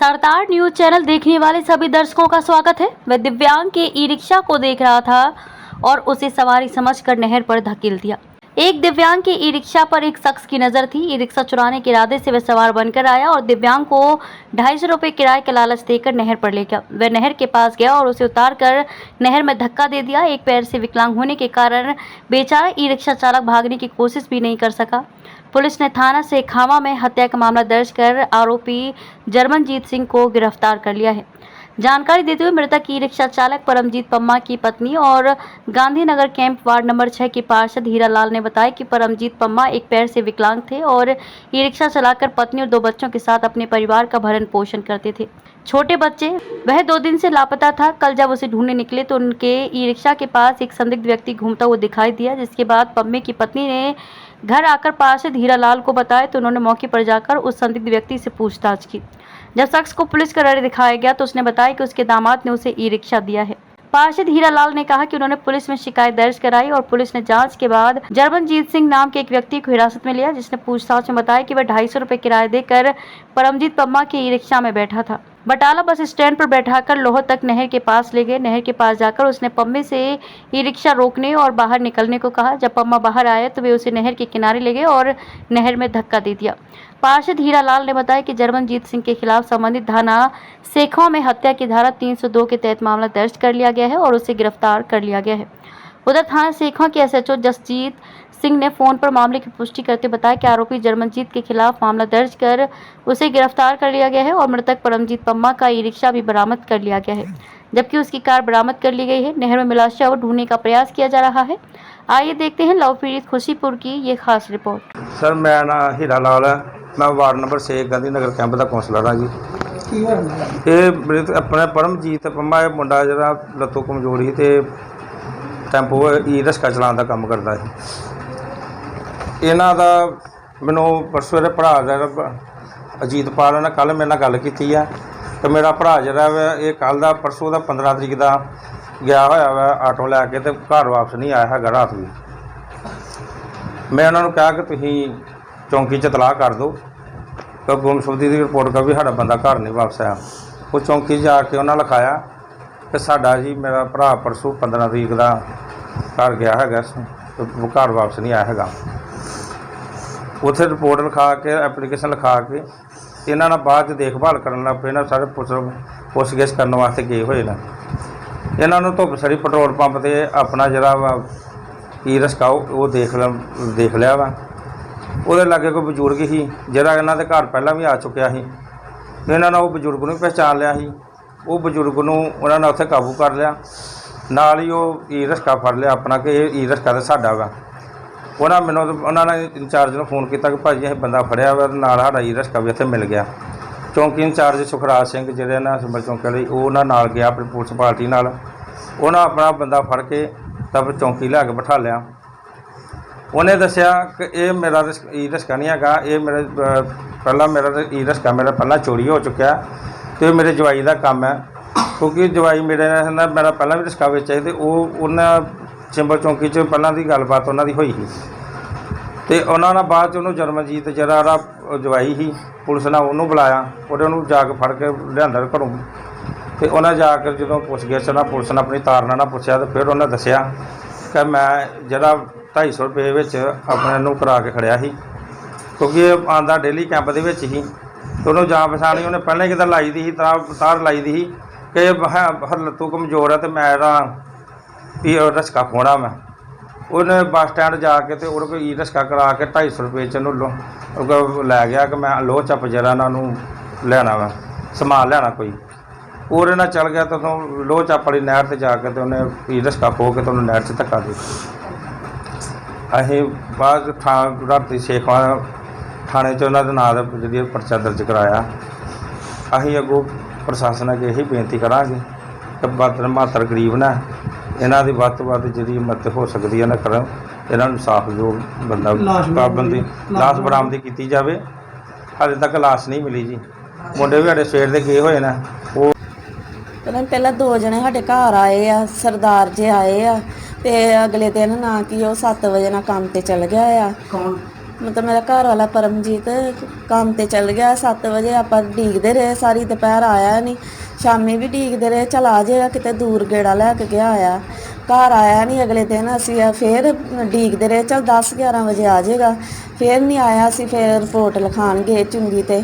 सरदार news channel देखने वाले सभी दर्शकों का स्वागत है वह दिव्यांग के ई रिक्शा को देख रहा था और उसे सवारी समझकर नहर पर धकेल दिया एक दिव्यांग के ई रिक्शा पर एक शख्स की नज़र थी। ई रिक्शा चुराने के इरादे से वह सवार बनकर आया और दिव्यांग को ढाई सौ रुपये किराए का लालच देकर नहर पर ले गया। वह नहर के पास गया और उसे उतार कर नहर में धक्का दे दिया। एक पैर से विकलांग होने के कारण बेचारा ई रिक्शा चालक भागने की कोशिश भी नहीं कर सका। पुलिस ने थाना से खामा में हत्या का मामला दर्ज कर आरोपी जर्मनजीत सिंह को गिरफ़्तार कर लिया है। जानकारी देते हुए मृतक ई रिक्शा चालक परमजीत पम्मा की पत्नी और गांधीनगर कैंप वार्ड नंबर छह के पार्षद हीरालाल ने बताया कि परमजीत पम्मा एक पैर से विकलांग थे और ई रिक्शा चलाकर पत्नी और दो बच्चों के साथ अपने परिवार का भरण पोषण करते थे। छोटे बच्चे, वह दो दिन से लापता था। कल जब उसे ढूँढने निकले तो उनके ई रिक्शा के पास एक संदिग्ध व्यक्ति घूमता हुआ दिखाई दिया, जिसके बाद पम्मे की पत्नी ने घर आकर पार्षद हीरालाल को बताया तो उन्होंने मौके पर जाकर उस संदिग्ध व्यक्ति से पूछताछ की। जब शख्स को पुलिस का डर दिखाया गया तो उसने बताया कि उसके दामाद ने उसे ई रिक्शा दिया है। पार्षद हीरालाल ने कहा कि उन्होंने पुलिस में शिकायत दर्ज कराई और पुलिस ने जाँच के बाद जर्मनजीत सिंह नाम के एक व्यक्ति को हिरासत में लिया, जिसने पूछताछ में बताया कि वह ढाई सौ रुपये किराया देकर परमजीत पम्मा के ई रिक्शा में बैठा था। बटाला बस स्टैंड पर बैठाकर लोह तक नहर के पास ले गए। नहर के पास जाकर उसने पम्मे से ई रिक्शा रोकने और बाहर निकलने को कहा। जब पम्मा बाहर आया तो वे उसे नहर के किनारे ले गए और नहर में धक्का दे दिया। पार्षद हीरालाल ने बताया कि जर्मनजीत सिंह के खिलाफ संबंधित थाना सेखों में हत्या की धारा 302 के तहत मामला दर्ज कर लिया गया है और उसे गिरफ़्तार कर लिया गया है। उधर थाना सेखों के एसएचओ जसजीत सिंह ने फोन पर मामले की पुष्टि करते बताया कि आरोपी जर्मनजीत के खिलाफ मामला दर्ज कर उसे गिरफ्तार कर लिया गया है और मृतक परमजीत पम्मा का ई रिक्शा भी बरामद कर लिया गया है जबकि उसकी कार बरामद कर ली गई है नहर में मिला शव ढूंढने का प्रयास किया जा रहा है आइए देखते हैं लव पीड़ित खुशीपुर की ये खास रिपोर्ट ਸਰ ਮੈਂ ਨਾ ਹੀਰਾ ਲਾਲ ਹੈ ਮੈਂ ward number 6 Gandhi Nagar camp ਦਾ ਕਾਉਂਸਲਰ ਹਾਂ ਜੀ ਕੀ ਹੋਇਆ ਇਹ ਮੇਰੇ ਤੇ ਆਪਣੇ ਪਰਮਜੀਤ ਪੰਮਾ ਇਹ ਮੁੰਡਾ ਜਿਹੜਾ ਲੱਤੋਂ ਕਮਜ਼ੋਰ ਸੀ ਤੇ ਟੈਂਪੂ ਈ ਰਿਕਸ਼ਾ ਚਲਾਉਣ ਦਾ ਕੰਮ ਕਰਦਾ ਸੀ। ਇਹਨਾਂ ਦਾ ਮੈਨੂੰ ਪਰਸੋਂ ਇਹਦੇ ਭਰਾ ਦਾ ਜਿਹੜਾ ਅਜੀਤਪਾਲ ਨੇ ਕੱਲ ਮੇਰੇ ਨਾਲ ਗੱਲ ਕੀਤੀ ਆ ਤੇ ਮੇਰਾ ਭਰਾ ਜਿਹੜਾ ਵਾ, ਇਹ ਕੱਲ ਦਾ ਪਰਸੋਂ ਦਾ 15 ਤਰੀਕ ਦਾ ਗਿਆ ਹੋਇਆ ਵਾ ਆਟੋ ਲੈ ਕੇ ਤੇ ਘਰ ਵਾਪਸ ਨਹੀਂ ਆਇਆ ਹੈਗਾ ਰਾਤ ਵੀ ਮੈਂ ਉਹਨਾਂ ਨੂੰ ਕਿਹਾ ਕਿ ਤੁਸੀਂ ਚੌਂਕੀ 'ਚ ਤਲਾਹ ਕਰ ਦਿਓ ਕਿ ਗੁੰਮਸ਼ੁਦਗੀ ਦੀ ਰਿਪੋਰਟ ਕਰ ਵੀ ਸਾਡਾ ਬੰਦਾ ਘਰ ਨਹੀਂ ਵਾਪਸ ਆਇਆ। ਉਹ ਚੌਂਕੀ 'ਚ ਜਾ ਕੇ ਉਹਨਾਂ ਲਿਖਾਇਆ ਕਿ ਸਾਡਾ ਜੀ, ਮੇਰਾ ਭਰਾ ਪਰਸੋਂ 15 ਤਰੀਕ ਦਾ ਘਰ ਗਿਆ ਹੈਗਾ ਘਰ ਵਾਪਸ ਨਹੀਂ ਆਇਆ ਹੈਗਾ। ਉੱਥੇ ਰਿਪੋਰਟ ਲਿਖਾ ਕੇ ਐਪਲੀਕੇਸ਼ਨ ਲਿਖਾ ਕੇ, ਇਹਨਾਂ ਨਾਲ ਬਾਅਦ 'ਚ ਦੇਖਭਾਲ ਕਰਨ ਲੱਗ ਪਏ, ਇਹਨਾਂ ਸਾਰੇ ਪੁੱਛ ਪੁੱਛਗਿੱਛ ਕਰਨ ਵਾਸਤੇ ਗਏ ਹੋਏ ਨੇ। ਇਹਨਾਂ ਨੂੰ ਧੁੱਪ ਸੜੀ, ਪੈਟਰੋਲ ਪੰਪ ਤੇ ਆਪਣਾ ਜਿਹੜਾ ਵਾ ਈ ਰਸਕਾਓ ਉਹ ਦੇਖ ਲ ਦੇਖ ਲਿਆ ਵਾ। ਉਹਦੇ ਲਾਗੇ ਕੋਈ ਬਜ਼ੁਰਗ ਸੀ, ਜਿਹੜਾ ਇਹਨਾਂ ਦੇ ਘਰ ਪਹਿਲਾਂ ਵੀ ਆ ਚੁੱਕਿਆ ਸੀ। ਇਹਨਾਂ ਨਾਲ ਉਹ ਬਜ਼ੁਰਗ ਨੂੰ ਵੀ ਪਹਿਚਾਣ ਲਿਆ ਸੀ। ਉਹ ਬਜ਼ੁਰਗ ਨੂੰ ਉਹਨਾਂ ਨੇ ਉੱਥੇ ਕਾਬੂ ਕਰ ਲਿਆ। ਨਾਲ ਹੀ ਉਹ ਈ ਰਸਕਾ ਫੜ ਲਿਆ ਆਪਣਾ ਕਿ ਇਹ ਈ ਰਸਕਾ ਤਾਂ ਸਾਡਾ ਵਾ। ਉਹਨਾਂ ਮੈਨੂੰ ਉਹਨਾਂ ਨੇ ਇੰਚਾਰਜ ਨੂੰ ਫੋਨ ਕੀਤਾ ਕਿ ਭਾਜੀ ਇਹ ਬੰਦਾ ਫੜਿਆ ਵਾ ਤੇ ਨਾਲ ਸਾਡਾ ਈ ਰਸਕਾ ਵੀ ਇੱਥੇ ਮਿਲ ਗਿਆ। ਚੌਂਕੀ ਇੰਚਾਰਜ ਸੁਖਰਾਜ ਸਿੰਘ ਜਿਹੜੇ ਨਾ ਸਿਮਰ ਚੌਂਕੀ ਲਈ ਉਹ ਉਹਨਾਂ ਨਾਲ ਗਿਆ ਆਪਣੀ ਪੁਲਿਸ ਪਾਰਟੀ ਨਾਲ। ਉਹਨਾਂ ਆਪਣਾ ਬੰਦਾ ਫੜ ਕੇ ਤਬ ਚੌਂਕੀ ਲਿਆ ਕੇ ਬਿਠਾ ਲਿਆ। ਉਹਨੇ ਦੱਸਿਆ ਕਿ ਇਹ ਮੇਰਾ ਰਿਸ- ਈ ਰਸਕਾ ਨਹੀਂ ਹੈਗਾ, ਇਹ ਮੇਰੇ ਪਹਿਲਾਂ ਮੇਰਾ ਤੇ ਈ ਰਿਕਸ਼ਾ ਮੇਰਾ ਪਹਿਲਾਂ ਚੋਰੀ ਹੋ ਚੁੱਕਿਆ। ਤੇ ਇਹ ਮੇਰੇ ਜਵਾਈ ਦਾ ਕੰਮ ਹੈ। ਕਿਉਂਕਿ ਜਵਾਈ ਮੇਰੇ ਨਾਲ ਮੇਰਾ ਪਹਿਲਾਂ ਵੀ ਰਿਕਸ਼ਾ ਵੇਚਿਆ ਸੀ ਤੇ ਉਹ ਉਹਨਾਂ ਚਿੰਬਲ ਚੌਂਕੀ 'ਚ ਪਹਿਲਾਂ ਦੀ ਗੱਲਬਾਤ ਉਹਨਾਂ ਦੀ ਹੋਈ ਸੀ। ਤੇ ਉਹਨਾਂ ਨਾਲ ਬਾਅਦ 'ਚ ਉਹਨੂੰ ਜਰਮਨਜੀਤ ਜਿਹੜਾ ਉਹਦਾ ਜਵਾਈ ਸੀ, ਪੁਲਿਸ ਨੇ ਉਹਨੂੰ ਬੁਲਾਇਆ, ਉਹਦੇ ਉਹਨੂੰ ਜਾ ਕੇ ਫੜ ਕੇ ਲਿਆਂਦਾ ਘਰੋਂ। ਤੇ ਉਹਨਾਂ ਜਾ ਕੇ ਜਦੋਂ ਪੁੱਛ ਗਿਆ ਚਲਾ ਪੁਲਿਸ ਨੇ ਆਪਣੀ ਤਾਰਨਾ ਨਾਲ ਪੁੱਛਿਆ ਤੇ ਫਿਰ ਉਹਨੇ ਦੱਸਿਆ ਕਿ ਮੈਂ ਜਿਹੜਾ 250 ਰੁਪਏ ਵਿੱਚ ਆਪਣੇ ਨੂੰ ਕਰਾ ਕੇ ਖੜਿਆ ਸੀ। ਕਿਉਂਕਿ ਇਹ ਆਂਦਾ ਡੇਲੀ ਕੈਂਪ ਦੇ ਵਿੱਚ ਹੀ। ਤੇ ਉਹਨੂੰ ਜਾ ਪਛਾਣੀ ਉਹਨੇ ਪਹਿਲਾਂ ਹੀ ਕਿਤੇ ਲਾਈ ਦੀ ਸੀ ਤਾਂ ਤਾਰ ਲਾਈ ਦੀ ਸੀ, ਕਿ ਹਰਲਤੂ ਕਮਜ਼ੋਰ ਹੈ ਤੇ ਮੈਂ ਇਹਦਾ ਵੀ ਰਸਕਾ ਖੋਣਾ ਮੈਂ। ਉਹਨੇ ਬੱਸ ਸਟੈਂਡ ਜਾ ਕੇ ਤੇ ਉਹਦੇ ਕੋਲ ਈ ਰਸਕਾ ਕਰਾ ਕੇ 250 ਰੁਪਏ ਚ ਉਹਨੂੰ ਲੈ ਗਿਆ ਕਿ ਮੈਂ ਲੋਹ ਚੱਪ ਜਰਾ ਇਹਨਾਂ ਨੂੰ ਲੈਣਾ ਵਾ, ਸਮਾਨ ਲੈਣਾ ਕੋਈ। ਉਹਦੇ ਨਾਲ ਚੱਲ ਗਿਆ ਤਾਂ ਉਦੋਂ ਲੋਹ ਚੱਪ ਵਾਲੀ ਨਹਿਰ ਤੇ ਜਾ ਕੇ ਤੇ ਉਹਨੇ ਈ ਰਸਕਾ ਖੋ ਕੇ ਤੁਹਾਨੂੰ ਨਹਿਰ 'ਚ ਧੱਕਾ ਦੇ ਅਸੀਂ ਬਾਅਦ ਥਾਂ ਰਾਤੀ ਸ਼ੇਖਾਂ ਥਾਣੇ 'ਚ ਉਹਨਾਂ ਦੇ ਨਾਂ ਦਾ ਜਿਹੜੀ ਪਰਚਾ ਦਰਜ ਕਰਾਇਆ। ਅਸੀਂ ਅੱਗੋਂ ਪ੍ਰਸ਼ਾਸਨ ਅੱਗੇ ਇਹੀ ਬੇਨਤੀ ਕਰਾਂਗੇ ਕਿ ਬਾਦਰ ਮਾਤਰ ਗਰੀਬ ਨਾ ਇਹਨਾਂ ਦੀ ਵੱਧ ਤੋਂ ਵੱਧ ਜਿਹੜੀ ਮਦਦ ਹੋ ਸਕਦੀ ਹੈ ਨਾ ਕਰਨ ਇਹਨਾਂ ਨੂੰ ਸਾਫ਼ ਜੋ ਬੰਦਾ ਲਾਸ਼ ਬਰਾਮਦ- ਪਾਬੰਦੀ ਲਾਸ਼ ਬਰਾਮਦੀ ਕੀਤੀ ਜਾਵੇ। ਹਾਲੇ ਤੱਕ ਲਾਸ਼ ਨਹੀਂ ਮਿਲੀ ਜੀ। ਮੁੰਡੇ ਵੀ ਸਾਡੇ ਸਵੇਰ ਦੇ ਗਏ ਹੋਏ ਨੇ। ਉਹ ਪਹਿਲਾਂ ਪਹਿਲਾਂ ਦੋ ਜਣੇ ਸਾਡੇ ਘਰ ਆਏ ਆ ਸਰਦਾਰ ਜੇ ਆਏ ਆ ਤੇ ਅਗਲੇ ਦਿਨ ਨਾ ਕਿ ਉਹ 7 ਵਜੇ ਨਾਲ ਕੰਮ ਤੇ ਚਲ ਗਿਆ ਆ। ਕੌਣ? ਮਤਲਬ ਮੇਰਾ ਘਰ ਵਾਲਾ ਪਰਮਜੀਤ ਕੰਮ ਤੇ ਚੱਲ ਗਿਆ 7 ਵਜੇ ਆਪਾਂ ਡੀਕਦੇ ਰਹੇ, ਸਾਰੀ ਦੁਪਹਿਰ ਆਇਆ ਨਹੀਂ ਸ਼ਾਮੀ ਵੀ ਡੀਕਦੇ ਰਹੇ, ਚਲ ਆ ਜਾਏਗਾ ਕਿਤੇ ਦੂਰ ਗੇੜਾ ਲੈ ਕੇ ਗਿਆ ਆਇਆ। ਘਰ ਆਇਆ ਨਹੀਂ ਅਗਲੇ ਦਿਨ, ਅਸੀਂ ਆ ਫੇਰ ਡੀਕਦੇ ਰਹੇ, ਚਲ 10 11 ਵਜੇ ਆ ਜਾਏਗਾ। ਫੇਰ ਨਹੀਂ ਆਇਆ, ਅਸੀਂ ਫੇਰ ਰਿਪੋਰਟ ਲਿਖਾਣ ਗਏ ਚੁੰਗੀ ਤੇ।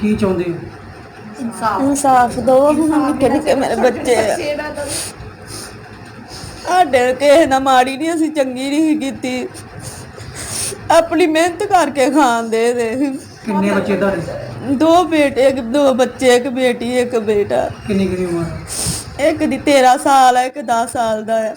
ਕੀ ਚਾਹੁੰਦੇ ਹੋ? ਇਨਸਾਫ। ਦੋ। ਹੁਣ ਨਿੱਕੇ ਨਿੱਕੇ ਮੇਰੇ ਬੱਚੇ ਆ। ਸਾਡੇ ਕਿਸੇ ਨਾਲ ਮਾੜੀ ਨਹੀਂ ਅਸੀਂ ਚੰਗੀ ਨਹੀਂ ਕੀਤੀ। ਆਪਣੀ ਮਿਹਨਤ ਕਰਕੇ ਖਾਂਦੇ ਦੇ ਕਿੰਨੇ ਬੱਚੇ ਤੁਹਾਡੇ? ਦੋ ਬੇਟੇ ਇੱਕ ਦੋ ਬੱਚੇ ਇੱਕ ਬੇਟੀ ਇੱਕ ਬੇਟਾ। ਕਿੰਨੀ ਕਿੰਨੀ ਉਮਰ? ਇੱਕ ਦੀ 13 ਸਾਲ ਹੈ ਇੱਕ 10 ਸਾਲ ਦਾ ਹੈ